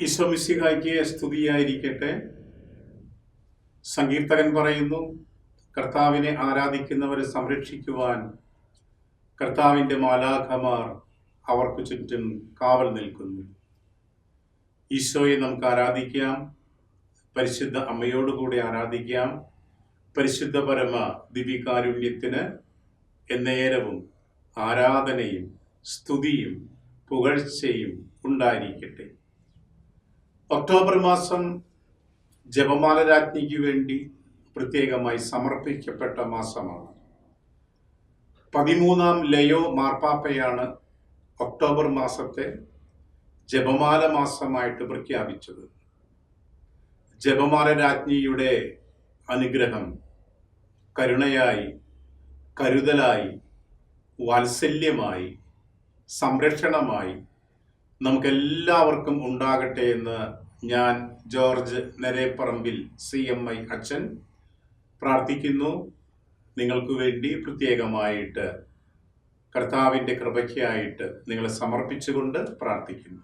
ഈശോമിശിഹായ്ക്ക് സ്തുതിയായിരിക്കട്ടെ. സങ്കീർത്തകൻ പറയുന്നു കർത്താവിനെ ആരാധിക്കുന്നവരെ സംരക്ഷിക്കുവാൻ കർത്താവിന്റെ മാലാഖമാർ അവർക്ക് ചുറ്റും കാവൽ നിൽക്കുന്നു. ഈശോയെ നമുക്ക് ആരാധിക്കാം പരിശുദ്ധ അമ്മയോടുകൂടി ആരാധിക്കാം പരിശുദ്ധ പരമ ദിവ്യകാരുണ്യത്തിന് എന്നേരവും ആരാധനയും സ്തുതിയും പുകഴ്ചയും ഉണ്ടായിരിക്കട്ടെ. ഒക്ടോബർ മാസം ജപമാല രാജ്ഞിക്ക് വേണ്ടി പ്രത്യേകമായി സമർപ്പിക്കപ്പെട്ട മാസമാണ്. പതിമൂന്നാം ലയോ മാർപ്പാപ്പയാണ് ഒക്ടോബർ മാസത്തെ ജപമാല മാസമായിട്ട് പ്രഖ്യാപിച്ചത്. ജപമാല രാജ്ഞിയുടെ അനുഗ്രഹം കരുണയായി കരുതലായി വാത്സല്യമായി സംരക്ഷണമായി നമുക്കെല്ലാവർക്കും ഉണ്ടാകട്ടെ എന്ന് ഞാൻ George Nareparambil C M I അച്ഛൻ പ്രാർത്ഥിക്കുന്നു. നിങ്ങൾക്ക് വേണ്ടി പ്രത്യേകമായിട്ട് കർത്താവിന്റെ കൃപയ്ക്കായിട്ട് നിങ്ങളെ സമർപ്പിച്ചുകൊണ്ട് പ്രാർത്ഥിക്കുന്നു.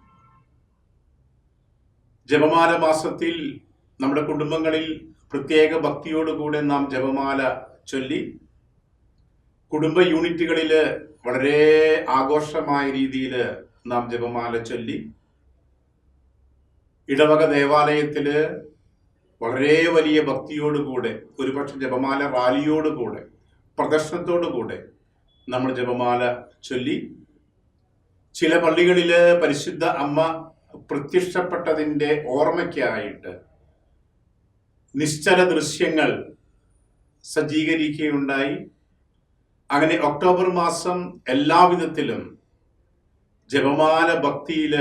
ജപമാല മാസത്തിൽ നമ്മുടെ കുടുംബങ്ങളിൽ പ്രത്യേക ഭക്തിയോടുകൂടെ നാം ജപമാല ചൊല്ലി കുടുംബ യൂണിറ്റുകളിൽ വളരെ ആഘോഷമായ രീതിയിൽ നാം ജപമാല ചൊല്ലി ഇടവക ദേവാലയത്തിൽ വളരെ വലിയ ഭക്തിയോടുകൂടെ ഒരുപക്ഷെ ജപമാല റാലിയോടുകൂടെ പ്രദർശനത്തോടുകൂടെ നമ്മൾ ജപമാല ചൊല്ലി ചില പള്ളികളിൽ പരിശുദ്ധ അമ്മ പ്രത്യക്ഷപ്പെട്ടതിന്റെ ഓർമ്മയ്ക്കായിട്ട് നിശ്ചല ദൃശ്യങ്ങൾ സജ്ജീകരിക്കുകയുണ്ടായി. അങ്ങനെ ഒക്ടോബർ മാസം എല്ലാവിധത്തിലും ജപമാല ഭക്തിയിൽ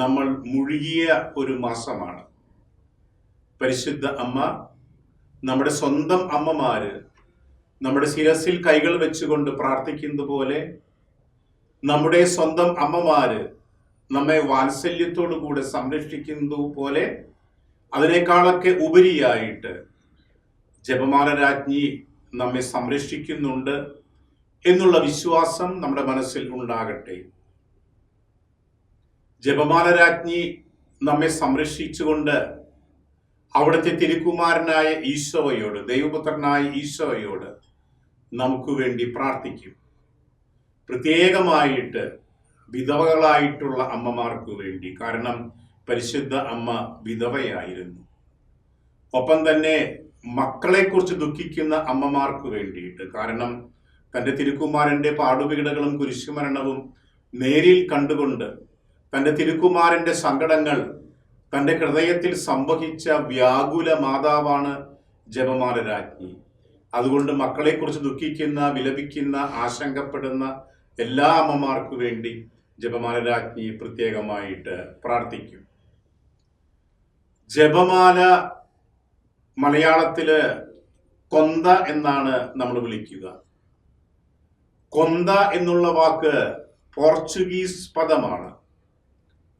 നമ്മൾ മുഴുകിയ ഒരു മാസമാണ്. പരിശുദ്ധ അമ്മ നമ്മുടെ സ്വന്തം അമ്മമാര് നമ്മുടെ ശിരസിൽ കൈകൾ വെച്ചുകൊണ്ട് പ്രാർത്ഥിക്കുന്നത് പോലെ നമ്മുടെ സ്വന്തം അമ്മമാര് നമ്മെ വാത്സല്യത്തോടു കൂടെ സംരക്ഷിക്കുന്നത് പോലെ അതിനേക്കാളൊക്കെ ഉപരിയായിട്ട് ജപമാല രാജ്ഞി നമ്മെ സംരക്ഷിക്കുന്നുണ്ട് എന്നുള്ള വിശ്വാസം നമ്മുടെ മനസ്സിൽ ഉണ്ടാകട്ടെ. ജപമാല രാജ്ഞി നമ്മെ സംരക്ഷിച്ചുകൊണ്ട് അവിടുത്തെ തിരുക്കുമാരനായ ഈശോയോട് ദൈവപുത്രനായ ഈശോയോട് നമുക്ക് വേണ്ടി പ്രാർത്ഥിക്കും. പ്രത്യേകമായിട്ട് വിധവകളായിട്ടുള്ള അമ്മമാർക്ക് വേണ്ടി കാരണം പരിശുദ്ധ അമ്മ വിധവയായിരുന്നു. ഒപ്പം തന്നെ മക്കളെക്കുറിച്ച് ദുഃഖിക്കുന്ന അമ്മമാർക്ക് വേണ്ടിയിട്ട് കാരണം തന്റെ തിരുക്കുമാരന്റെ പാടുപീടകളും കുരിശുമരണവും നേരിൽ കണ്ടുകൊണ്ട് തന്റെ തിരുക്കുമാരന്റെ സങ്കടങ്ങൾ തന്റെ ഹൃദയത്തിൽ സംവഹിച്ച വ്യാകുല മാതാവാണ് ജപമാല രാജ്ഞി അതുകൊണ്ട് മക്കളെക്കുറിച്ച് ദുഃഖിക്കുന്ന വിലപിക്കുന്ന ആശങ്കപ്പെടുന്ന എല്ലാ അമ്മമാർക്കു വേണ്ടി ജപമാല രാജ്ഞി പ്രത്യേകമായിട്ട് പ്രാർത്ഥിക്കും. ജപമാല മലയാളത്തിൽ കൊന്ത എന്നാണ് നമ്മൾ വിളിക്കുക. കൊന്ത എന്നുള്ള വാക്ക് പോർച്ചുഗീസ് പദമാണ്.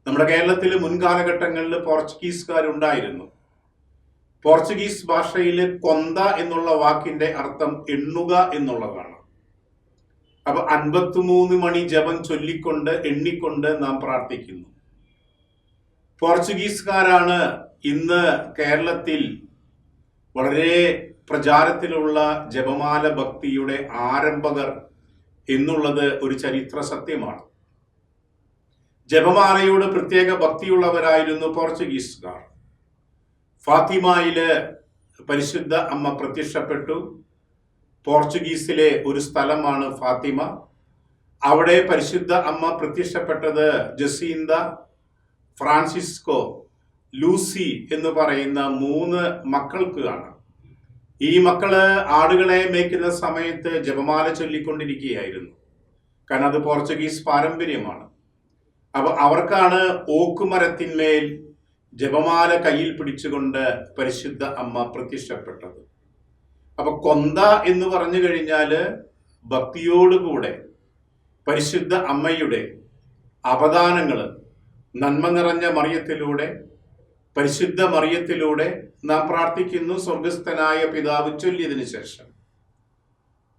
നമ്മുടെ കേരളത്തിൽ മുൻകാലഘട്ടങ്ങളിൽ പോർച്ചുഗീസുകാരുണ്ടായിരുന്നു. പോർച്ചുഗീസ് ഭാഷയിൽ കൊന്ത എന്നുള്ള വാക്കിന്റെ അർത്ഥം എണ്ണുക എന്നുള്ളതാണ്. അപ്പൊ അൻപത്തിമൂന്ന് മണി ജപം ചൊല്ലിക്കൊണ്ട് എണ്ണിക്കൊണ്ട് നാം പ്രാർത്ഥിക്കുന്നു. പോർച്ചുഗീസുകാരാണ് ഇന്ന് കേരളത്തിൽ വളരെ പ്രചാരത്തിലുള്ള ജപമാല ഭക്തിയുടെ ആരംഭകർ എന്നുള്ളത് ഒരു ചരിത്ര സത്യമാണ്. ജപമാലയോട് പ്രത്യേക ഭക്തിയുള്ളവരായിരുന്നു പോർച്ചുഗീസുകാർ. ഫാത്തിമയിലെ പരിശുദ്ധ അമ്മ പ്രത്യക്ഷപ്പെട്ടു. പോർച്ചുഗീസിലെ ഒരു സ്ഥലമാണ് ഫാത്തിമ. അവിടെ പരിശുദ്ധ അമ്മ പ്രത്യക്ഷപ്പെട്ടത് ജസീന്ത ഫ്രാൻസിസ്കോ ലൂസി എന്ന് പറയുന്ന മൂന്ന് മക്കൾക്കാണ്. ഈ മക്കൾ ആടുകളെ മേയ്ക്കുന്ന സമയത്ത് ജപമാല ചൊല്ലിക്കൊണ്ടിരിക്കുകയായിരുന്നു. കാരണം അത് പോർച്ചുഗീസ് പാരമ്പര്യമാണ്. അപ്പൊ അവർക്കാണ് ഓക്കുമരത്തിന്മേൽ ജപമാല കയ്യിൽ പിടിച്ചുകൊണ്ട് പരിശുദ്ധ അമ്മ പ്രത്യക്ഷപ്പെട്ടത്. അപ്പൊ കൊന്ത എന്ന് പറഞ്ഞു കഴിഞ്ഞാൽ ഭക്തിയോടുകൂടെ പരിശുദ്ധ അമ്മയുടെ അവദാനങ്ങൾ നന്മ നിറഞ്ഞ മറിയത്തിലൂടെ പരിശുദ്ധ മറിയത്തിലൂടെ നാം പ്രാർത്ഥിക്കുന്നു സ്വർഗസ്ഥനായ പിതാവ് ചൊല്ലിയതിനു ശേഷം.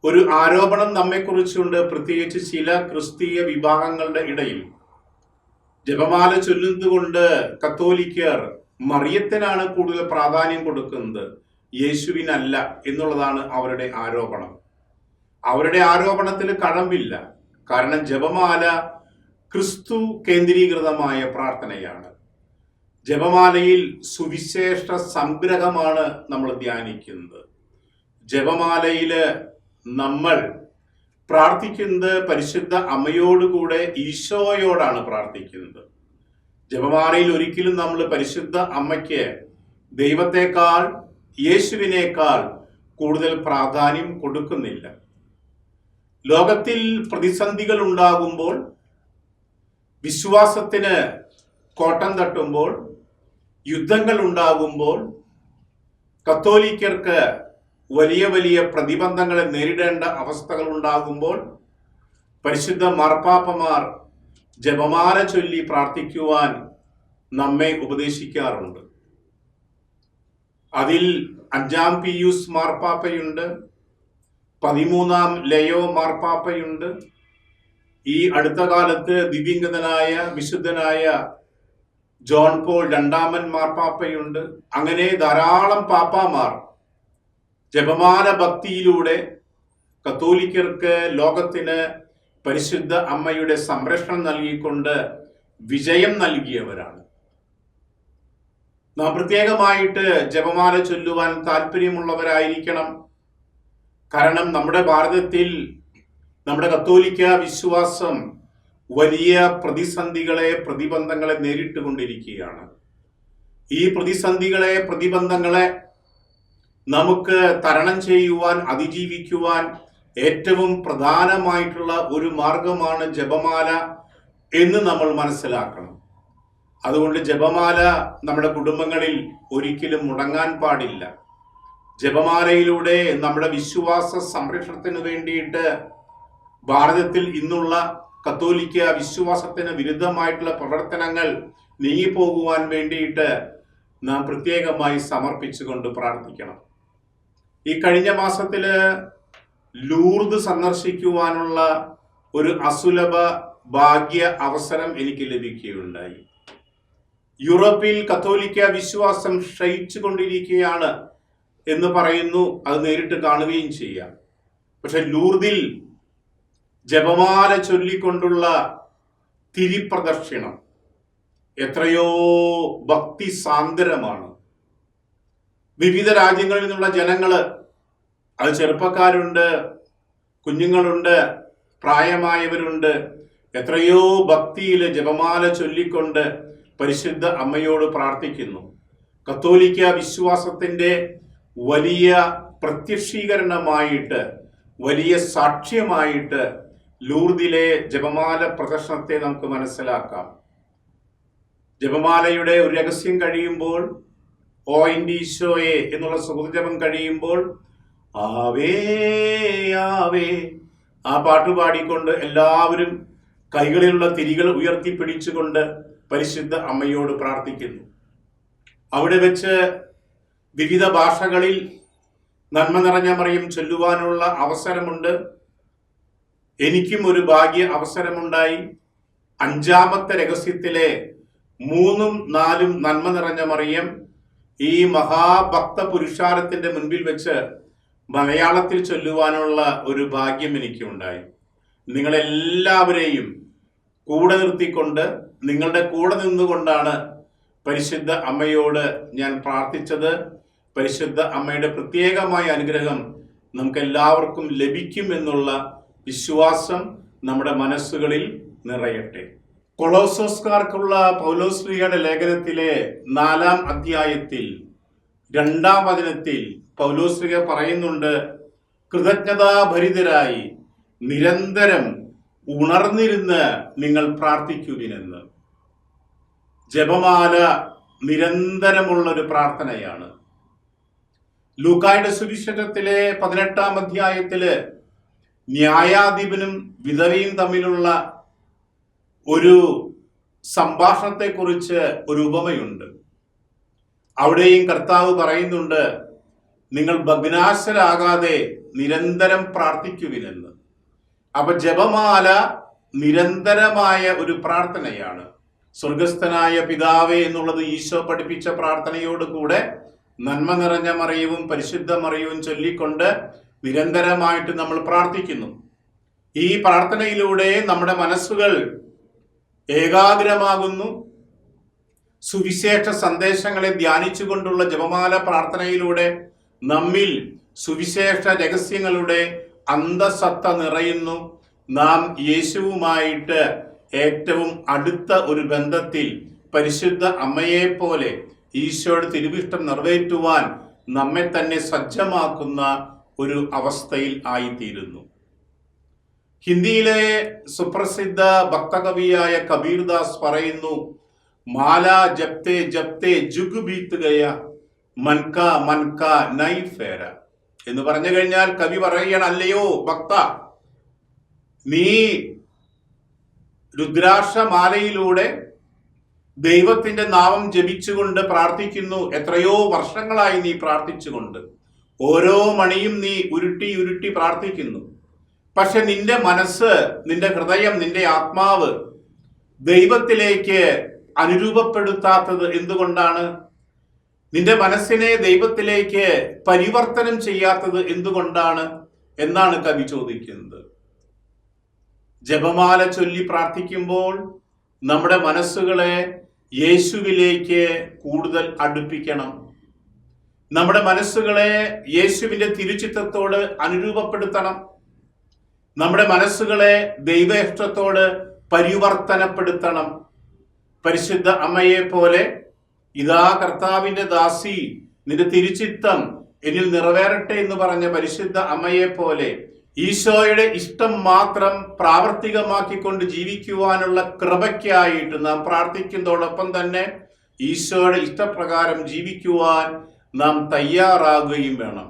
ഒരു ആരോപണം നമ്മെക്കുറിച്ചുണ്ട്. പ്രത്യേകിച്ച് ചില ക്രിസ്തീയ വിഭാഗങ്ങളുടെ ഇടയിൽ ജപമാല ചൊല്ലുന്നതുകൊണ്ട് കത്തോലിക്കർ മറിയത്തിനാണ് കൂടുതൽ പ്രാധാന്യം കൊടുക്കുന്നത്. യേശുവിനല്ല എന്നുള്ളതാണ് അവരുടെ ആരോപണം. അവരുടെ ആരോപണത്തിൽ കഴമ്പില്ല. കാരണം ജപമാല ക്രിസ്തു കേന്ദ്രീകൃതമായ പ്രാർത്ഥനയാണ്. ജപമാലയിൽ സുവിശേഷ സംഗ്രഹമാണ് നമ്മൾ ധ്യാനിക്കുന്നത്. ജപമാലയിൽ നമ്മൾ പ്രാർത്ഥിക്കുന്നത് പരിശുദ്ധ അമ്മയോടുകൂടെ ഈശോയോടാണ് പ്രാർത്ഥിക്കുന്നത്. ജപമാലയിൽ ഒരിക്കലും നമ്മൾ പരിശുദ്ധ അമ്മയ്ക്ക് ദൈവത്തെക്കാൾ യേശുവിനേക്കാൾ കൂടുതൽ പ്രാധാന്യം കൊടുക്കുന്നില്ല. ലോകത്തിൽ പ്രതിസന്ധികൾ ഉണ്ടാകുമ്പോൾ വിശ്വാസത്തിന് കോട്ടം തട്ടുമ്പോൾ യുദ്ധങ്ങൾ ഉണ്ടാകുമ്പോൾ കത്തോലിക്കർക്ക് വലിയ വലിയ പ്രതിബന്ധങ്ങളെ നേരിടേണ്ട അവസ്ഥകൾ ഉണ്ടാകുമ്പോൾ പരിശുദ്ധ മാർപ്പാപ്പമാർ ജപമാല ചൊല്ലി പ്രാർത്ഥിക്കുവാൻ നമ്മെ ഉപദേശിക്കാറുണ്ട്. അതിൽ അഞ്ചാം പിയൂസ് മാർപ്പാപ്പയുണ്ട് പതിമൂന്നാം ലയോ മാർപ്പാപ്പയുണ്ട് ഈ അടുത്ത കാലത്ത് ദിവ്യംഗതനായ വിശുദ്ധനായ ജോൺ പോൾ രണ്ടാമൻ മാർപ്പാപ്പയുണ്ട്. അങ്ങനെ ധാരാളം പാപ്പാമാർ ജപമാല ഭക്തിയിലൂടെ കത്തോലിക്കർക്ക് ലോകത്തിന് പരിശുദ്ധ അമ്മയുടെ സംരക്ഷണം നൽകിക്കൊണ്ട് വിജയം നൽകിയവരാണ്. നാം പ്രത്യേകമായിട്ട് ജപമാല ചൊല്ലുവാൻ താല്പര്യമുള്ളവരായിരിക്കണം. കാരണം നമ്മുടെ ഭാരതത്തിൽ നമ്മുടെ കത്തോലിക്ക വിശ്വാസം വലിയ പ്രതിസന്ധികളെ പ്രതിബന്ധങ്ങളെ നേരിട്ടുകൊണ്ടിരിക്കുകയാണ്. ഈ പ്രതിസന്ധികളെ പ്രതിബന്ധങ്ങളെ നമുക്ക് തരണം ചെയ്യുവാൻ അതിജീവിക്കുവാൻ ഏറ്റവും പ്രധാനമായിട്ടുള്ള ഒരു മാർഗമാണ് ജപമാല എന്ന് നമ്മൾ മനസ്സിലാക്കണം. അതുകൊണ്ട് ജപമാല നമ്മുടെ കുടുംബങ്ങളിൽ ഒരിക്കലും മുടങ്ങാൻ പാടില്ല. ജപമാലയിലൂടെ നമ്മുടെ വിശ്വാസ സംരക്ഷണത്തിന് വേണ്ടിയിട്ട് ഭാരതത്തിൽ ഇന്നുള്ള കത്തോലിക്ക വിശ്വാസത്തിന് വിരുദ്ധമായിട്ടുള്ള പ്രവർത്തനങ്ങൾ നീങ്ങിപ്പോകുവാൻ വേണ്ടിയിട്ട് നാം പ്രത്യേകമായി സമർപ്പിച്ചുകൊണ്ട് പ്രാർത്ഥിക്കണം. ഈ കഴിഞ്ഞ മാസത്തിൽ ലൂർദ് സന്ദർശിക്കുവാനുള്ള ഒരു അസുലഭ ഭാഗ്യ അവസരം എനിക്ക് ലഭിക്കുകയുണ്ടായി. യൂറോപ്പിൽ കത്തോലിക്ക വിശ്വാസം ക്ഷയിച്ചു കൊണ്ടിരിക്കുകയാണ് എന്ന് പറയുന്നു അത് നേരിട്ട് കാണുകയും ചെയ്യാം. പക്ഷെ ലൂർദിൽ ജപമാല ചൊല്ലിക്കൊണ്ടുള്ള തിരിപ്രദക്ഷിണം എത്രയോ ഭക്തി സാന്ദ്രമാണ് വിവിധ രാജ്യങ്ങളിൽ നിന്നുള്ള ജനങ്ങൾ. അത് ചെറുപ്പക്കാരുണ്ട് കുഞ്ഞുങ്ങളുണ്ട് പ്രായമായവരുണ്ട്. എത്രയോ ഭക്തിയിൽ ജപമാല ചൊല്ലിക്കൊണ്ട് പരിശുദ്ധ അമ്മയോട് പ്രാർത്ഥിക്കുന്നു. കത്തോലിക്ക വിശ്വാസത്തിന്റെ വലിയ പ്രത്യക്ഷീകരണമായിട്ട് വലിയ സാക്ഷ്യമായിട്ട് ലൂർദിലെ ജപമാല പ്രദർശനത്തെ നമുക്ക് മനസ്സിലാക്കാം. ജപമാലയുടെ ഒരു രഹസ്യം കഴിയുമ്പോൾ ഓ ഈശോയെ എന്നുള്ള സുഹൃജപം കഴിയുമ്പോൾ ആവേ ആവേ. ആ പാട്ട് പാടിക്കൊണ്ട് എല്ലാവരും കൈകളിലുള്ള തിരികൾ ഉയർത്തി പിടിച്ചുകൊണ്ട് പരിശുദ്ധ അമ്മയോട് പ്രാർത്ഥിക്കുന്നു. അവിടെ വെച്ച് വിവിധ ഭാഷകളിൽ നന്മ നിറഞ്ഞ മറിയും ചൊല്ലുവാനുള്ള അവസരമുണ്ട്. എനിക്കും ഒരു ഭാഗ്യ അവസരമുണ്ടായി. അഞ്ചാമത്തെ രഹസ്യത്തിലെ മൂന്നും നാലും നന്മ നിറഞ്ഞ മറിയം ഈ മഹാഭക്ത പുരുഷാരത്തിന്റെ മുൻപിൽ വെച്ച് മലയാളത്തിൽ ചൊല്ലുവാനുള്ള ഒരു ഭാഗ്യം എനിക്കുണ്ടായി. നിങ്ങളെല്ലാവരെയും കൂടെ നിർത്തിക്കൊണ്ട് നിങ്ങളുടെ കൂടെ നിന്നുകൊണ്ടാണ് പരിശുദ്ധ അമ്മയോട് ഞാൻ പ്രാർത്ഥിച്ചത്. പരിശുദ്ധ അമ്മയുടെ പ്രത്യേകമായ അനുഗ്രഹം നമുക്ക് എല്ലാവർക്കും ലഭിക്കും എന്നുള്ള വിശ്വാസം നമ്മുടെ മനസ്സുകളിൽ നിറയട്ടെ. കൊളോസോസ്കാർക്കുള്ള പൗലോസ്ലിയുടെ ലേഖനത്തിലെ നാലാം അധ്യായത്തിൽ രണ്ടാം വചനത്തിൽ പൗലോസ്ലിക പറയുന്നുണ്ട് കൃതജ്ഞതാഭരിതരായി നിരന്തരം ഉണർന്നിരുന്ന് നിങ്ങൾ പ്രാർത്ഥിക്കുവിനെന്ന്. ജപമാല നിരന്തരമുള്ള ഒരു പ്രാർത്ഥനയാണ്. ലൂക്കായുടെ സുവിശേഷത്തിലെ പതിനെട്ടാം അധ്യായത്തിൽ ന്യായാധിപനും വിധവയും തമ്മിലുള്ള ഒരു സംഭാഷണത്തെക്കുറിച്ച് ഒരു ഉപമയുണ്ട്. അവിടെയും കർത്താവ് പറയുന്നുണ്ട് നിങ്ങൾ ഭഗ്നാശരാകാതെ നിരന്തരം പ്രാർത്ഥിക്കുവിനെന്ന്. അപ്പൊ ജപമാല നിരന്തരമായ ഒരു പ്രാർത്ഥനയാണ്. സ്വർഗസ്ഥനായ പിതാവേ എന്നുള്ളത് ഈശോ പഠിപ്പിച്ച പ്രാർത്ഥനയോട് കൂടെ നന്മ നിറഞ്ഞ മറിയവും പരിശുദ്ധ മറിയവും ചൊല്ലിക്കൊണ്ട് നിരന്തരമായിട്ട് നമ്മൾ പ്രാർത്ഥിക്കുന്നു. ഈ പ്രാർത്ഥനയിലൂടെ നമ്മുടെ മനസ്സുകൾ ഏകാഗ്രമാകുന്നു. സുവിശേഷ സന്ദേശങ്ങളെ ധ്യാനിച്ചുകൊണ്ടുള്ള ജപമാല പ്രാർത്ഥനയിലൂടെ നമ്മിൽ സുവിശേഷ രഹസ്യങ്ങളുടെ അന്തസത്ത നിറയുന്നു. നാം യേശുവുമായിട്ട് ഏറ്റവും അടുത്ത ഒരു ബന്ധത്തിൽ പരിശുദ്ധ അമ്മയെ പോലെ ഈശോയുടെ തിരുവിഷ്ടം നിറവേറ്റുവാൻ നമ്മെ തന്നെ സജ്ജമാക്കുന്ന ഒരു അവസ്ഥയിൽ ആയിത്തീരുന്നു. ഹിന്ദിയിലെ സുപ്രസിദ്ധ ഭക്തകവിയായ കബീർദാസ് പറയുന്നു മാല ജപ്തെ ജപ്തെ ജുഗ് ബീത്ത് ഗയ മൻക മൻക നൈ ഫേര. എന്ന് പറഞ്ഞു കഴിഞ്ഞാൽ കവി പറയുകയാണ് അല്ലയോ ഭക്ത? നീ രുദ്രാക്ഷമാലയിലൂടെ ദൈവത്തിന്റെ നാമം ജപിച്ചുകൊണ്ട് പ്രാർത്ഥിക്കുന്നു എത്രയോ വർഷങ്ങളായി നീ പ്രാർത്ഥിച്ചുകൊണ്ട്. ഓരോ മണിയും നീ ഉരുട്ടി ഉരുട്ടി പ്രാർത്ഥിക്കുന്നു. പക്ഷെ നിന്റെ മനസ്സ് നിന്റെ ഹൃദയം നിന്റെ ആത്മാവ് ദൈവത്തിലേക്ക് അനുരൂപപ്പെടുത്താത്തത് എന്തുകൊണ്ടാണ്? നിന്റെ മനസ്സിനെ ദൈവത്തിലേക്ക് പരിവർത്തനം ചെയ്യാത്തത് എന്തുകൊണ്ടാണ്? എന്നാണ് കവി ചോദിക്കുന്നത്. ജപമാല ചൊല്ലി പ്രാർത്ഥിക്കുമ്പോൾ നമ്മുടെ മനസ്സുകളെ യേശുവിലേക്ക് കൂടുതൽ അടുപ്പിക്കണം. നമ്മുടെ മനസ്സുകളെ യേശുവിന്റെ തിരുച്ചിത്തത്തോട് അനുരൂപപ്പെടുത്തണം. നമ്മുടെ മനസ്സുകളെ ദൈവേഷ്ടത്തോട് പരിവർത്തനപ്പെടുത്തണം. പരിശുദ്ധ അമ്മയെ പോലെ ഇതാ കർത്താവിന്റെ ദാസി നിന്റെ തിരുച്ചിത്തം എന്നിൽ നിറവേറട്ടെ എന്ന് പറഞ്ഞ പരിശുദ്ധ അമ്മയെ പോലെ ഈശോയുടെ ഇഷ്ടം മാത്രം പ്രാവർത്തികമാക്കിക്കൊണ്ട് ജീവിക്കുവാനുള്ള കൃപയ്ക്കായിട്ട് നാം പ്രാർത്ഥിക്കുന്നതോടൊപ്പം തന്നെ ഈശോയുടെ ഇഷ്ടപ്രകാരം ജീവിക്കുവാൻ നാം തയ്യാറാകുകയും വേണം.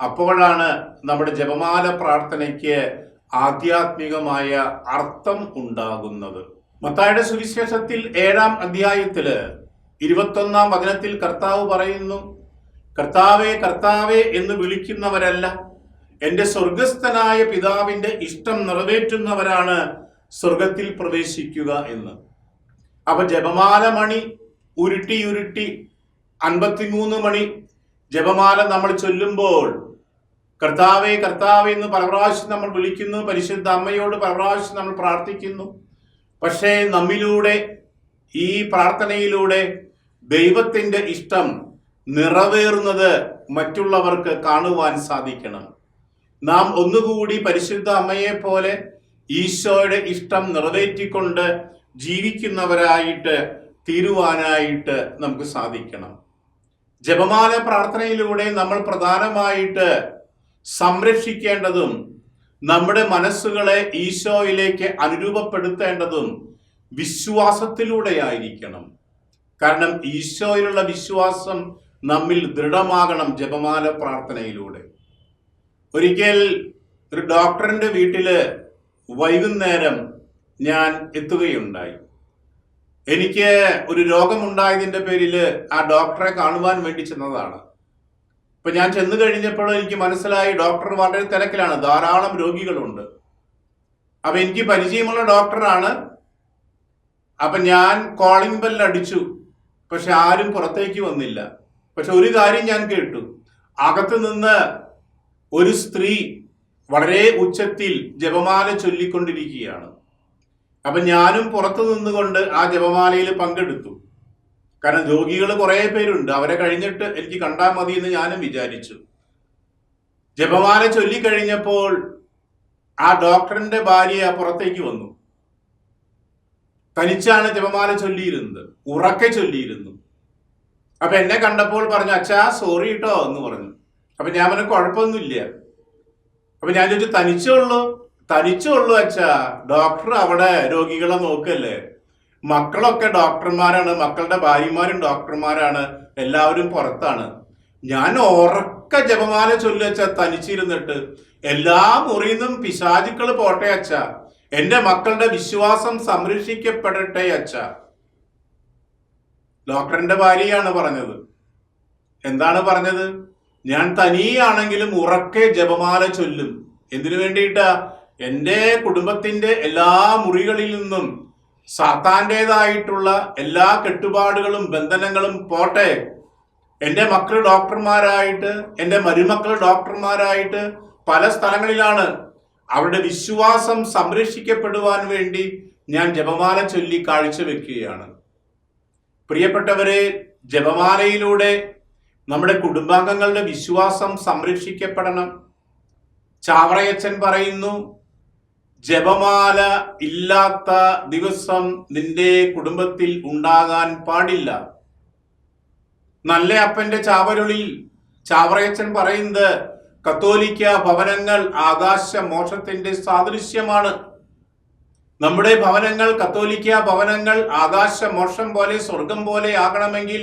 അപ്പോഴാണ് നമ്മുടെ ജപമാല പ്രാർത്ഥനയ്ക്ക് ആധ്യാത്മികമായ അർത്ഥം ഉണ്ടാകുന്നത്. മത്തായുടെ സുവിശേഷത്തിൽ ഏഴാം അധ്യായത്തിൽ ഇരുപത്തൊന്നാം വചനത്തിൽ കർത്താവ് പറയുന്നു കർത്താവേ കർത്താവേ എന്ന് വിളിക്കുന്നവരല്ല. എന്റെ സ്വർഗസ്ഥനായ പിതാവിന്റെ ഇഷ്ടം നിറവേറ്റുന്നവരാണ് സ്വർഗത്തിൽ പ്രവേശിക്കുക എന്ന്. അപ്പൊ ജപമാല മണി ഉരുട്ടി ഉരുട്ടി അൻപത്തിമൂന്ന് മണി ജപമാല നമ്മൾ ചൊല്ലുമ്പോൾ കർത്താവെ കർത്താവെ എന്ന് പല പ്രാവശ്യം നമ്മൾ വിളിക്കുന്നു. പരിശുദ്ധ അമ്മയോട് പല പ്രാവശ്യം നമ്മൾ പ്രാർത്ഥിക്കുന്നു. പക്ഷേ നമ്മിലൂടെ ഈ പ്രാർത്ഥനയിലൂടെ ദൈവത്തിന്റെ ഇഷ്ടം നിറവേറുന്നത് മറ്റുള്ളവർക്ക് കാണുവാൻ സാധിക്കണം. നാം ഒന്നുകൂടി പരിശുദ്ധ അമ്മയെ പോലെ ഈശോയുടെ ഇഷ്ടം നിറവേറ്റിക്കൊണ്ട് ജീവിക്കുന്നവരായിട്ട് തീരുവാനായിട്ട് നമുക്ക് സാധിക്കണം. ജപമാല പ്രാർത്ഥനയിലൂടെ നമ്മൾ പ്രധാനമായിട്ട് സംരക്ഷിക്കേണ്ടതും നമ്മുടെ മനസ്സുകളെ ഈശോയിലേക്ക് അനുരൂപപ്പെടുത്തേണ്ടതും വിശ്വാസത്തിലൂടെയായിരിക്കണം. കാരണം ഈശോയിലുള്ള വിശ്വാസം നമ്മിൽ ദൃഢമാകണം ജപമാല പ്രാർത്ഥനയിലൂടെ. ഒരിക്കൽ ഒരു ഡോക്ടറിന്റെ വീട്ടിൽ വൈകുന്നേരം ഞാൻ എത്തുകയുണ്ടായി. എനിക്ക് ഒരു രോഗമുണ്ടായതിന്റെ പേരിൽ ആ ഡോക്ടറെ കാണുവാൻ വേണ്ടി ചെന്നതാണ്. ഇപ്പൊ ഞാൻ ചെന്ന് കഴിഞ്ഞപ്പോൾ എനിക്ക് മനസ്സിലായി ഡോക്ടർ വളരെ തിരക്കിലാണ്. ധാരാളം രോഗികളുണ്ട്. അപ്പൊ എനിക്ക് പരിചയമുള്ള ഡോക്ടറാണ്. അപ്പൊ ഞാൻ കോളിംഗ് ബെൽ അടിച്ചു. പക്ഷെ ആരും പുറത്തേക്ക് വന്നില്ല. പക്ഷെ ഒരു കാര്യം ഞാൻ കേട്ടു. അകത്ത് നിന്ന് ഒരു സ്ത്രീ വളരെ ഉച്ചത്തിൽ ജപമാല ചൊല്ലിക്കൊണ്ടിരിക്കുകയാണ്. അപ്പൊ ഞാനും പുറത്തു നിന്നുകൊണ്ട് ആ ജപമാലയിൽ പങ്കെടുത്തു. കാരണം രോഗികൾ കുറേ പേരുണ്ട്. അവരെ കഴിഞ്ഞിട്ട് എനിക്ക് കണ്ടാൽ മതി എന്ന് ഞാനും വിചാരിച്ചു. ജപമാല ചൊല്ലിക്കഴിഞ്ഞപ്പോൾ ആ ഡോക്ടറിന്റെ ഭാര്യ പുറത്തേക്ക് വന്നു. തനിച്ചാണ് ജപമാല ചൊല്ലിയിരുന്നത്. ഉറക്കെ ചൊല്ലിയിരുന്നു. അപ്പൊ എന്നെ കണ്ടപ്പോൾ പറഞ്ഞു അച്ഛാ സോറി കേട്ടോ എന്ന് പറഞ്ഞു. അപ്പൊ ഞാൻ പറഞ്ഞു കുഴപ്പമൊന്നുമില്ല. അപ്പൊ ഞാൻ ചോദിച്ചു തനിച്ചേ ഉള്ളൂ? തനിച്ചേ ഉള്ളൂ അച്ഛാ. ഡോക്ടർ അവിടെ രോഗികളെ നോക്കല്ലേ? മക്കളൊക്കെ ഡോക്ടർമാരാണ് മക്കളുടെ ഭാര്യമാരും ഡോക്ടർമാരാണ് എല്ലാവരും പുറത്താണ്. ഞാൻ ഉറക്ക ജപമാല ചൊല്ലി അച്ഛ തനിച്ചിരുന്നിട്ട് എല്ലാ മുറിയിന്നും പിശാചുക്കൾ പോട്ടെ അച്ഛ. എന്റെ മക്കളുടെ വിശ്വാസം സംരക്ഷിക്കപ്പെടട്ടെ അച്ഛ. ഡോക്ടറിന്റെ ഭാര്യയാണ് പറഞ്ഞത്. എന്താണ് പറഞ്ഞത്? ഞാൻ തനിയാണെങ്കിലും ഉറക്കെ ജപമാല ചൊല്ലും. എന്തിനു വേണ്ടിയിട്ടാ? എന്റെ കുടുംബത്തിന്റെ എല്ലാ മുറികളിൽ നിന്നും സാത്താന്റെതായിട്ടുള്ള എല്ലാ കെട്ടുപാടുകളും ബന്ധനങ്ങളും പോട്ടെ. എന്റെ മക്കൾ ഡോക്ടർമാരായിട്ട് എന്റെ മരുമക്കൾ ഡോക്ടർമാരായിട്ട് പല സ്ഥലങ്ങളിലാണ്. അവരുടെ വിശ്വാസം സംരക്ഷിക്കപ്പെടുവാൻ വേണ്ടി ഞാൻ ജപമാല ചൊല്ലി കാഴ്ചവെക്കുകയാണ് പ്രിയപ്പെട്ടവരെ ജപമാലയിലൂടെ നമ്മുടെ കുടുംബാംഗങ്ങളുടെ വിശ്വാസം സംരക്ഷിക്കപ്പെടണം. ചാവറയച്ചൻ പറയുന്നു ജപമാല ഇല്ലാത്ത ദിവസം നിന്റെ കുടുംബത്തിൽ ഉണ്ടാകാൻ പാടില്ല. നല്ല അപ്പന്റെ ചാവരുളിൽ ചാവറയച്ചൻ പറയുന്നത് കത്തോലിക്ക ഭവനങ്ങൾ ആകാശ മോക്ഷത്തിന്റെ സാദൃശ്യമാണ്. നമ്മുടെ ഭവനങ്ങൾ കത്തോലിക്ക ഭവനങ്ങൾ ആകാശ മോക്ഷം പോലെ സ്വർഗം പോലെ ആകണമെങ്കിൽ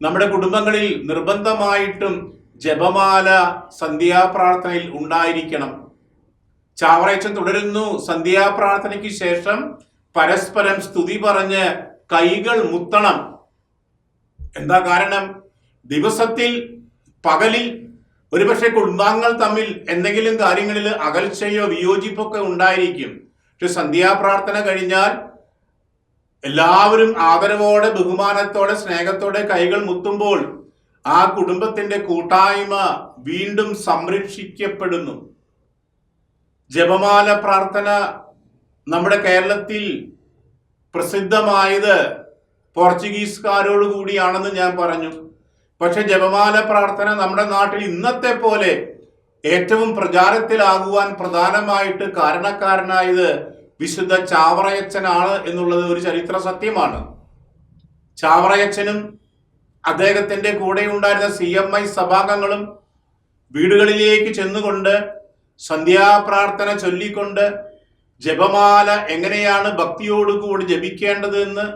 നമ്മുടെ കുടുംബങ്ങളിൽ നിർബന്ധമായിട്ടും ജപമാല സന്ധ്യാപ്രാർത്ഥനയിൽ ഉണ്ടായിരിക്കണം. ചാവറയച്ചൻ തുടരുന്നു. സന്ധ്യാപ്രാർത്ഥനയ്ക്ക് ശേഷം പരസ്പരം സ്തുതി പറഞ്ഞ് കൈകൾ മുത്തണം. എന്താ കാരണം? ദിവസത്തിൽ പകലിൽ ഒരുപക്ഷെ കുടുംബാംഗങ്ങൾ തമ്മിൽ എന്തെങ്കിലും കാര്യങ്ങളിൽ അകൽച്ചയോ വിയോജിപ്പൊക്കെ ഉണ്ടായിരിക്കും. പക്ഷെ സന്ധ്യാപ്രാർത്ഥന കഴിഞ്ഞാൽ എല്ലാവരും ആദരവോടെ ബഹുമാനത്തോടെ സ്നേഹത്തോടെ കൈകൾ മുത്തുമ്പോൾ ആ കുടുംബത്തിന്റെ കൂട്ടായ്മ വീണ്ടും സംരക്ഷിക്കപ്പെടുന്നു. ജപമാല പ്രാർത്ഥന നമ്മുടെ കേരളത്തിൽ പ്രസിദ്ധമായത് പോർച്ചുഗീസുകാരോട് കൂടിയാണെന്ന് ഞാൻ പറഞ്ഞു. പക്ഷെ ജപമാല പ്രാർത്ഥന നമ്മുടെ നാട്ടിൽ ഇന്നത്തെ പോലെ ഏറ്റവും പ്രചാരത്തിലാകുവാൻ പ്രധാനമായിട്ട് കാരണക്കാരനായത് വിശുദ്ധ ചാവറയച്ചനാണ് എന്നുള്ളത് ഒരു ചരിത്ര സത്യമാണ്. ചാവറയച്ചനും അദ്ദേഹത്തിന്റെ കൂടെ ഉണ്ടായിരുന്ന സി എം ഐ സഭാംഗങ്ങളും വീടുകളിലേക്ക് ചെന്നുകൊണ്ട് സന്ധ്യാപ്രാർത്ഥന ചൊല്ലിക്കൊണ്ട് ജപമാല എങ്ങനെയാണ് ഭക്തിയോടുകൂടി ജപിക്കേണ്ടത് എന്ന്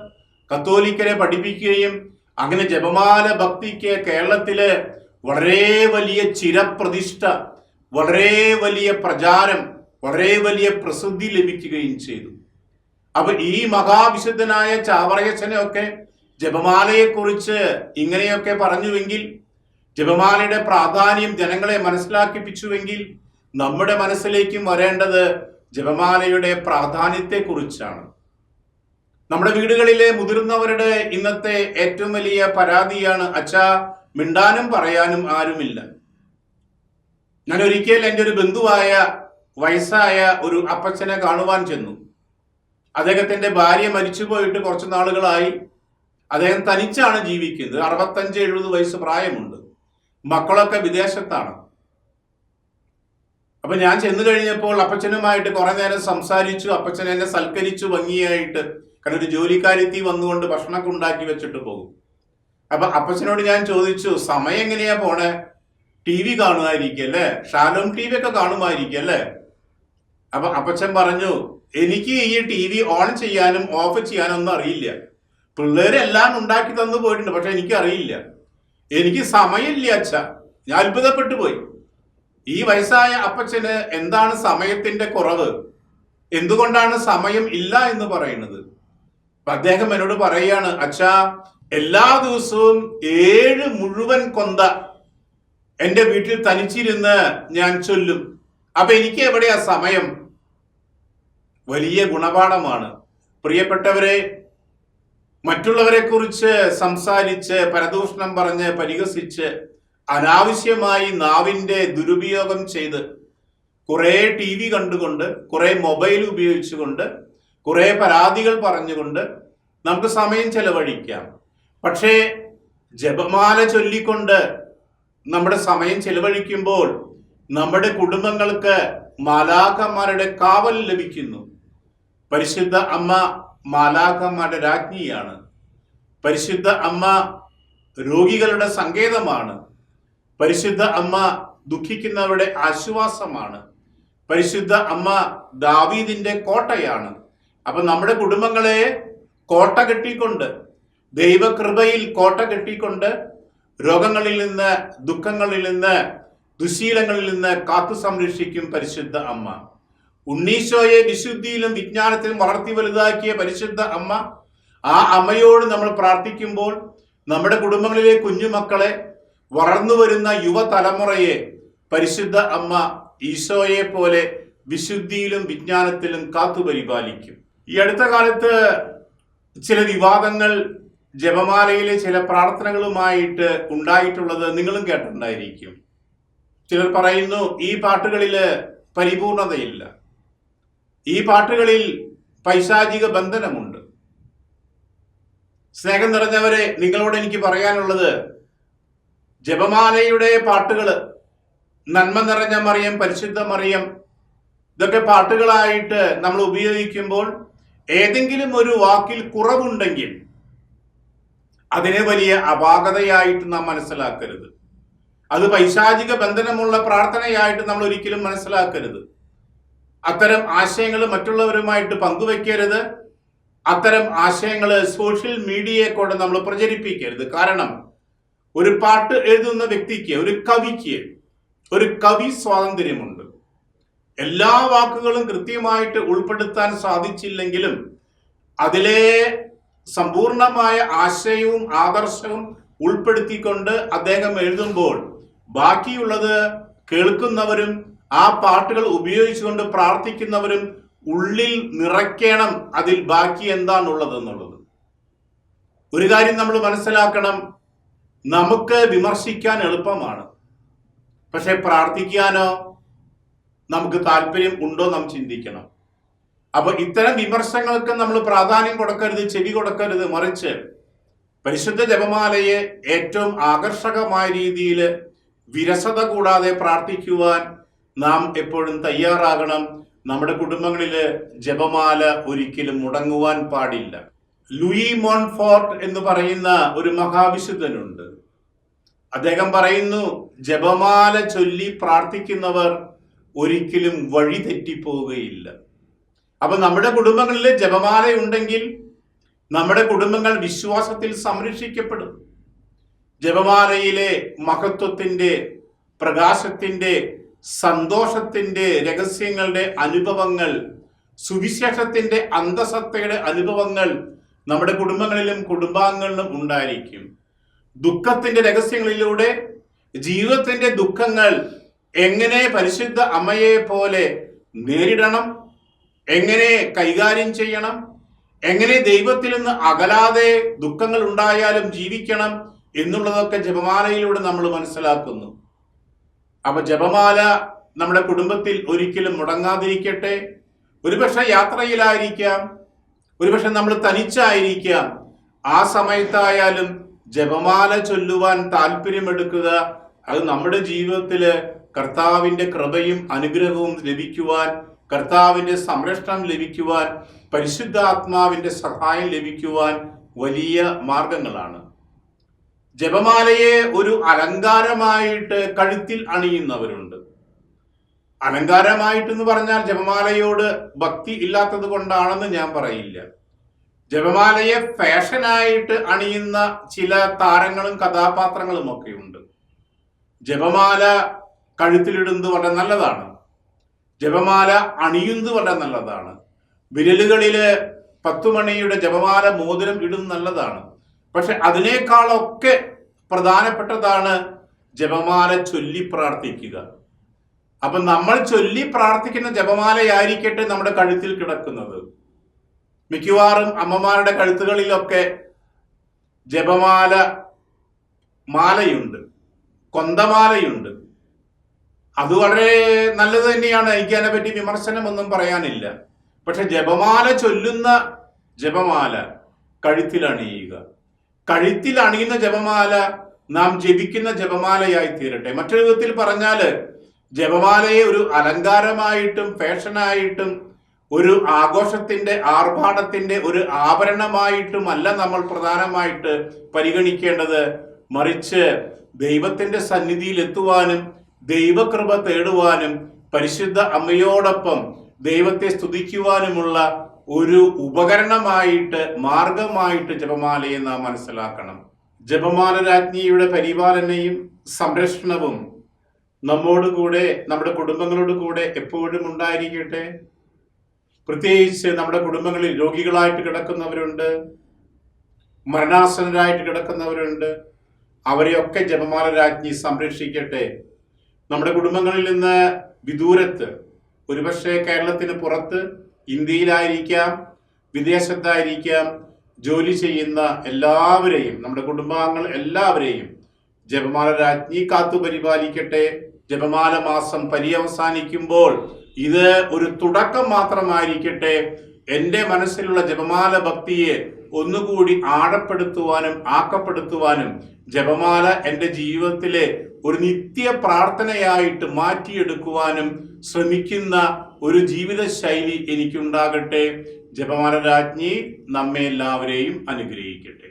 കത്തോലിക്കരെ പഠിപ്പിക്കുകയും അങ്ങനെ ജപമാല ഭക്തിക്ക് കേരളത്തിലെ വളരെ വലിയ ചിരപ്രതിഷ്ഠ വളരെ വലിയ പ്രചാരം വളരെ വലിയ പ്രസിദ്ധി ലഭിക്കുകയും ചെയ്തു. അപ്പൊ ഈ മഹാവിശുദ്ധനായ ചാവറയച്ചനെ ഒക്കെ ജപമാലയെക്കുറിച്ച് ഇങ്ങനെയൊക്കെ പറഞ്ഞുവെങ്കിൽ ജപമാലയുടെ പ്രാധാന്യം ജനങ്ങളെ മനസ്സിലാക്കിപ്പിച്ചുവെങ്കിൽ നമ്മുടെ മനസ്സിലേക്കും വരേണ്ടത് ജപമാലയുടെ പ്രാധാന്യത്തെക്കുറിച്ചാണ്. നമ്മുടെ വീടുകളിലെ മുതിർന്നവരുടെ ഇന്നത്തെ ഏറ്റവും വലിയ പരാതിയാണ് അച്ഛാ മിണ്ടാനും പറയാനും ആരുമില്ല. ഞാൻ ഒരിക്കൽ എന്റെ ഒരു ബന്ധുവായ വയസ്സായ ഒരു അപ്പച്ചനെ കാണുവാൻ ചെന്നു. അദ്ദേഹത്തിന്റെ ഭാര്യ മരിച്ചു പോയിട്ട് കുറച്ച് നാളുകളായി. അദ്ദേഹം തനിച്ചാണ് ജീവിക്കുന്നത്. അറുപത്തഞ്ച് എഴുപത് വയസ്സ് പ്രായമുണ്ട്. മക്കളൊക്കെ വിദേശത്താണ്. അപ്പൊ ഞാൻ ചെന്നു കഴിഞ്ഞപ്പോൾ അപ്പച്ചനുമായിട്ട് കുറെ നേരം സംസാരിച്ചു. അപ്പച്ചൻ എന്നെ സൽക്കരിച്ചു ഭംഗിയായിട്ട്. കാരണം ഒരു ജോലിക്കാരെത്തി വന്നുകൊണ്ട് ഭക്ഷണമൊക്കെ ഉണ്ടാക്കി വെച്ചിട്ട് പോകും. അപ്പൊ അപ്പച്ചനോട് ഞാൻ ചോദിച്ചു സമയം എങ്ങനെയാ പോണേ? ടി വി കാണുമായിരിക്കും അല്ലേ? ഷാലോം ടി വി ഒക്കെ കാണുമായിരിക്കും അല്ലേ? അപ്പൊ അപ്പച്ചൻ പറഞ്ഞു എനിക്ക് ഈ ടി വി ഓൺ ചെയ്യാനും ഓഫ് ചെയ്യാനും ഒന്നും അറിയില്ല. പിള്ളേരെല്ലാം ഉണ്ടാക്കി തന്നു പോയിട്ടുണ്ട് പക്ഷെ എനിക്ക് അറിയില്ല എനിക്ക് സമയമില്ല അച്ഛ. ഞാൻ അത്ഭുതപ്പെട്ടു പോയി. ഈ വയസ്സായ അപ്പച്ചന് എന്താണ് സമയത്തിന്റെ കുറവ്? എന്തുകൊണ്ടാണ് സമയം ഇല്ല എന്ന് പറയുന്നത്? അദ്ദേഹം എന്നോട് പറയാണ് അച്ഛാ എല്ലാ ദിവസവും ഏഴ് മുഴുവൻ കൊന്ത എന്റെ വീട്ടിൽ തനിച്ചിരുന്ന് ഞാൻ ചൊല്ലും. അപ്പൊ എനിക്ക് എവിടെയാ സമയം? വലിയ ഗുണപാഠമാണ്. പ്രിയപ്പെട്ടവരെ മറ്റുള്ളവരെ കുറിച്ച് സംസാരിച്ച് പരദൂഷണം പറഞ്ഞ് പരിഹസിച്ച് അനാവശ്യമായി നാവിന്റെ ദുരുപയോഗം ചെയ്ത് കുറേ ടി വി കണ്ടുകൊണ്ട് കുറെ മൊബൈൽ ഉപയോഗിച്ചുകൊണ്ട് കുറെ പരാതികൾ പറഞ്ഞുകൊണ്ട് നമുക്ക് സമയം ചെലവഴിക്കാം. പക്ഷേ ജപമാല ചൊല്ലിക്കൊണ്ട് നമ്മുടെ സമയം ചെലവഴിക്കുമ്പോൾ നമ്മുടെ കുടുംബങ്ങൾക്ക് മാലാഖമാരുടെ കാവൽ ലഭിക്കുന്നു. പരിശുദ്ധ അമ്മ മാലാഖമാരുടെ രാജ്ഞിയാണ്. പരിശുദ്ധ അമ്മ രോഗികളുടെ സങ്കേതമാണ്. പരിശുദ്ധ അമ്മ ദുഃഖിക്കുന്നവരുടെ ആശ്വാസമാണ്. പരിശുദ്ധ അമ്മ ദാവീദിന്റെ കോട്ടയാണ്. അപ്പൊ നമ്മുടെ കുടുംബങ്ങളെ കോട്ട കെട്ടിക്കൊണ്ട് ദൈവകൃപയിൽ കോട്ട കെട്ടിക്കൊണ്ട് രോഗങ്ങളിൽ നിന്ന് ദുഃഖങ്ങളിൽ നിന്ന് ദുശീലങ്ങളിൽ നിന്ന് കാത്തു സംരക്ഷിക്കും പരിശുദ്ധ അമ്മ. ഉണ്ണീശോയെ വിശുദ്ധിയിലും വിജ്ഞാനത്തിലും വളർത്തി വലുതാക്കിയ പരിശുദ്ധ അമ്മ ആ അമ്മയോട് നമ്മൾ പ്രാർത്ഥിക്കുമ്പോൾ നമ്മുടെ കുടുംബങ്ങളിലെ കുഞ്ഞുമക്കളെ വളർന്നു വരുന്ന യുവതലമുറയെ പരിശുദ്ധ അമ്മ ഈശോയെ പോലെ വിശുദ്ധിയിലും വിജ്ഞാനത്തിലും കാത്തു പരിപാലിക്കും ഈ അടുത്ത കാലത്ത് ചില വിവാദങ്ങൾ ജപമാലയിലെ ചില പ്രാർത്ഥനകളുമായിട്ട് ഉണ്ടായിട്ടുള്ളത് നിങ്ങളും കേട്ടിട്ടുണ്ടായിരിക്കും. ചിലർ പറയുന്നു ഈ പാട്ടുകളിൽ പരിപൂർണതയില്ല. ഈ പാട്ടുകളിൽ പൈശാചിക ബന്ധനമുണ്ട്. സ്നേഹം നിറഞ്ഞവരെ നിങ്ങളോട് എനിക്ക് പറയാനുള്ളത് ജപമാലയുടെ പാട്ടുകൾ നന്മ നിറഞ്ഞ മറിയം പരിശുദ്ധ മറിയം ഇതൊക്കെ പാട്ടുകളായിട്ട് നമ്മൾ ഉപയോഗിക്കുമ്പോൾ ഏതെങ്കിലും ഒരു വാക്കിൽ കുറവുണ്ടെങ്കിൽ അതിനെ വലിയ അപാകതയായിട്ട് നാം മനസ്സിലാക്കരുത്. അത് പൈശാചിക ബന്ധനമുള്ള പ്രാർത്ഥനയായിട്ട് നമ്മൾ ഒരിക്കലും മനസ്സിലാക്കരുത്. അത്തരം ആശയങ്ങൾ മറ്റുള്ളവരുമായിട്ട് പങ്കുവെക്കരുത്. അത്തരം ആശയങ്ങൾ സോഷ്യൽ മീഡിയയെ കൊണ്ട് നമ്മൾ പ്രചരിപ്പിക്കരുത്. കാരണം ഒരു പാട്ട് എഴുതുന്ന വ്യക്തിക്ക് ഒരു കവിക്ക് ഒരു കവി സ്വാതന്ത്ര്യമുണ്ട്. എല്ലാ വാക്കുകളും കൃത്യമായിട്ട് ഉൾപ്പെടുത്താൻ സാധിച്ചില്ലെങ്കിലും അതിലെ സമ്പൂർണമായ ആശയവും ആദർശവും ഉൾപ്പെടുത്തിക്കൊണ്ട് അദ്ദേഹം എഴുതുമ്പോൾ ബാക്കിയുള്ളത് കേൾക്കുന്നവരും ആ പാട്ടുകൾ ഉപയോഗിച്ചുകൊണ്ട് പ്രാർത്ഥിക്കുന്നവരും ഉള്ളിൽ നിറയ്ക്കണം അതിൽ ബാക്കി എന്താണുള്ളത് എന്നുള്ളത് ഒരു കാര്യം നമ്മൾ മനസ്സിലാക്കണം. നമുക്ക് വിമർശിക്കാൻ എളുപ്പമാണ്. പക്ഷെ പ്രാർത്ഥിക്കാനോ നമുക്ക് താല്പര്യം ഉണ്ടോ നാം ചിന്തിക്കണം. അപ്പൊ ഇത്തരം വിമർശനങ്ങൾക്ക് നമ്മൾ പ്രാധാന്യം കൊടുക്കരുത് ചെവി കൊടുക്കരുത് മറിച്ച്. പരിശുദ്ധ ജപമാലയെ ഏറ്റവും ആകർഷകമായ രീതിയിൽ വിരസത കൂടാതെ പ്രാർത്ഥിക്കുവാൻ നാം എപ്പോഴും തയ്യാറാകണം. നമ്മുടെ കുടുംബങ്ങളിൽ ജപമാല ഒരിക്കലും മുടങ്ങുവാൻ പാടില്ല. ലൂയി മോൺഫോർട്ട് എന്ന് പറയുന്ന ഒരു മഹാവിശുദ്ധനുണ്ട്. അദ്ദേഹം പറയുന്നു ജപമാല ചൊല്ലി പ്രാർത്ഥിക്കുന്നവർ ഒരിക്കലും വഴി തെറ്റിപ്പോവുകയില്ല. അപ്പൊ നമ്മുടെ കുടുംബങ്ങളിൽ ജപമാല ഉണ്ടെങ്കിൽ നമ്മുടെ കുടുംബങ്ങൾ വിശ്വാസത്തിൽ സംരക്ഷിക്കപ്പെടും. ജപമാലയിലെ മഹത്വത്തിന്റെ പ്രകാശത്തിന്റെ സന്തോഷത്തിന്റെ രഹസ്യങ്ങളുടെ അനുഭവങ്ങൾ സുവിശേഷത്തിന്റെ അന്തസത്തയുടെ അനുഭവങ്ങൾ നമ്മുടെ കുടുംബങ്ങളിലും കുടുംബാംഗങ്ങളിലും ഉണ്ടായിരിക്കും. ദുഃഖത്തിന്റെ രഹസ്യങ്ങളിലൂടെ ജീവിതത്തിന്റെ ദുഃഖങ്ങൾ എങ്ങനെ പരിശുദ്ധ അമ്മയെ പോലെ നേരിടണം? എങ്ങനെ കൈകാര്യം ചെയ്യണം? എങ്ങനെ ദൈവത്തിൽ നിന്ന് അകലാതെ ദുഃഖങ്ങൾ ഉണ്ടായാലും ജീവിക്കണം എന്നുള്ളതൊക്കെ ജപമാലയിലൂടെ നമ്മൾ മനസ്സിലാക്കുന്നു. അപ്പൊ ജപമാല നമ്മുടെ കുടുംബത്തിൽ ഒരിക്കലും മുടങ്ങാതിരിക്കട്ടെ. ഒരുപക്ഷെ യാത്രയിലായിരിക്കാം. ഒരുപക്ഷെ നമ്മൾ തനിച്ചായിരിക്കാം. ആ സമയത്തായാലും ജപമാല ചൊല്ലുവാൻ താല്പര്യമെടുക്കുക. അത് നമ്മുടെ ജീവിതത്തിൽ കർത്താവിന്റെ കൃപയും അനുഗ്രഹവും ലഭിക്കുവാൻ കർത്താവിന്റെ സംരക്ഷണം ലഭിക്കുവാൻ പരിശുദ്ധാത്മാവിന്റെ സഹായം ലഭിക്കുവാൻ വലിയ മാർഗങ്ങളാണ്. ജപമാലയെ ഒരു അലങ്കാരമായിട്ട് കഴുത്തിൽ അണിയുന്നവരുണ്ട്. അലങ്കാരമായിട്ടെന്ന് പറഞ്ഞാൽ ജപമാലയോട് ഭക്തി ഇല്ലാത്തത് കൊണ്ടാണെന്ന് ഞാൻ പറയില്ല. ജപമാലയെ ഫാഷനായിട്ട് അണിയുന്ന ചില താരങ്ങളും കഥാപാത്രങ്ങളും ഒക്കെ ഉണ്ട്. ജപമാല കഴുത്തിലിടുന്നത് വളരെ നല്ലതാണ്. ജപമാല അണിയുന്നത് വളരെ നല്ലതാണ്. വിരലുകളിൽ പത്തുമണിയുടെ ജപമാല മോതിരം ഇടുന്നത് നല്ലതാണ്. പക്ഷെ അതിനേക്കാളൊക്കെ പ്രധാനപ്പെട്ടതാണ് ജപമാല ചൊല്ലി പ്രാർത്ഥിക്കുക. അപ്പൊ നമ്മൾ ചൊല്ലി പ്രാർത്ഥിക്കുന്ന ജപമാലയായിരിക്കട്ടെ നമ്മുടെ കഴുത്തിൽ കിടക്കുന്നത്. മിക്കവാറും അമ്മമാരുടെ കഴുത്തുകളിലൊക്കെ ജപമാല മാലയുണ്ട് കൊന്തമാലയുണ്ട്. അത് വളരെ നല്ലത് തന്നെയാണ്. എനിക്ക് അതിനെപ്പറ്റി വിമർശനമൊന്നും പറയാനില്ല. പക്ഷെ ജപമാല ചൊല്ലുന്ന ജപമാല കഴുത്തിൽ അണിയുക കഴുത്തിൽ അണിയുന്ന ജപമാല നാം ജപിക്കുന്ന ജപമാലയായി തീരട്ടെ. മറ്റൊരു വിധത്തിൽ പറഞ്ഞാൽ ജപമാലയെ ഒരു അലങ്കാരമായിട്ടും ഫാഷനായിട്ടും ഒരു ആഘോഷത്തിന്റെ ആർഭാടത്തിന്റെ ഒരു ആഭരണമായിട്ടുമല്ല നമ്മൾ പ്രധാനമായിട്ട് പരിഗണിക്കേണ്ടത്. മറിച്ച് ദൈവത്തിന്റെ സന്നിധിയിൽ എത്തുവാനും ദൈവകൃപ തേടുവാനും പരിശുദ്ധ അമ്മയോടൊപ്പം ദൈവത്തെ സ്തുതിക്കുവാനുമുള്ള ഒരു ഉപകരണമായിട്ട് മാർഗമായിട്ട് ജപമാലയെ നാം മനസ്സിലാക്കണം. ജപമാല രാജ്ഞിയുടെ പരിപാലനയും സംരക്ഷണവും നമ്മോട് കൂടെ നമ്മുടെ കുടുംബങ്ങളോട് കൂടെ എപ്പോഴും ഉണ്ടായിരിക്കട്ടെ. പ്രത്യേകിച്ച് നമ്മുടെ കുടുംബങ്ങളിൽ രോഗികളായിട്ട് കിടക്കുന്നവരുണ്ട് മരണാസനരായിട്ട് കിടക്കുന്നവരുണ്ട്. അവരെയൊക്കെ ജപമാല രാജ്ഞി സംരക്ഷിക്കട്ടെ. നമ്മുടെ കുടുംബങ്ങളിൽ നിന്ന് വിദൂരത്ത് ഒരുപക്ഷെ കേരളത്തിന് പുറത്ത് ഇന്ത്യയിലായിരിക്കാം വിദേശത്തായിരിക്കാം ജോലി ചെയ്യുന്ന എല്ലാവരെയും നമ്മുടെ കുടുംബാംഗങ്ങൾ എല്ലാവരെയും ജപമാല രാജ്ഞി കാത്തു പരിപാലിക്കട്ടെ ജപമാല മാസം പര്യവസാനിക്കുമ്പോൾ ഇത് ഒരു തുടക്കം മാത്രമായിരിക്കട്ടെ എന്റെ മനസ്സിലുള്ള ജപമാല ഭക്തിയെ ഒന്നുകൂടി ആഴപ്പെടുത്തുവാനും ആക്കപ്പെടുത്തുവാനും ജപമാല എന്റെ ജീവിതത്തിലെ ഒരു നിത്യ പ്രാർത്ഥനയായിട്ട് മാറ്റിയെടുക്കുവാനും ശ്രമിക്കുന്ന ഒരു ജീവിത ശൈലി എനിക്കുണ്ടാകട്ടെ. ജപമാല രാജ്ഞി നമ്മെ എല്ലാവരെയും അനുഗ്രഹിക്കട്ടെ.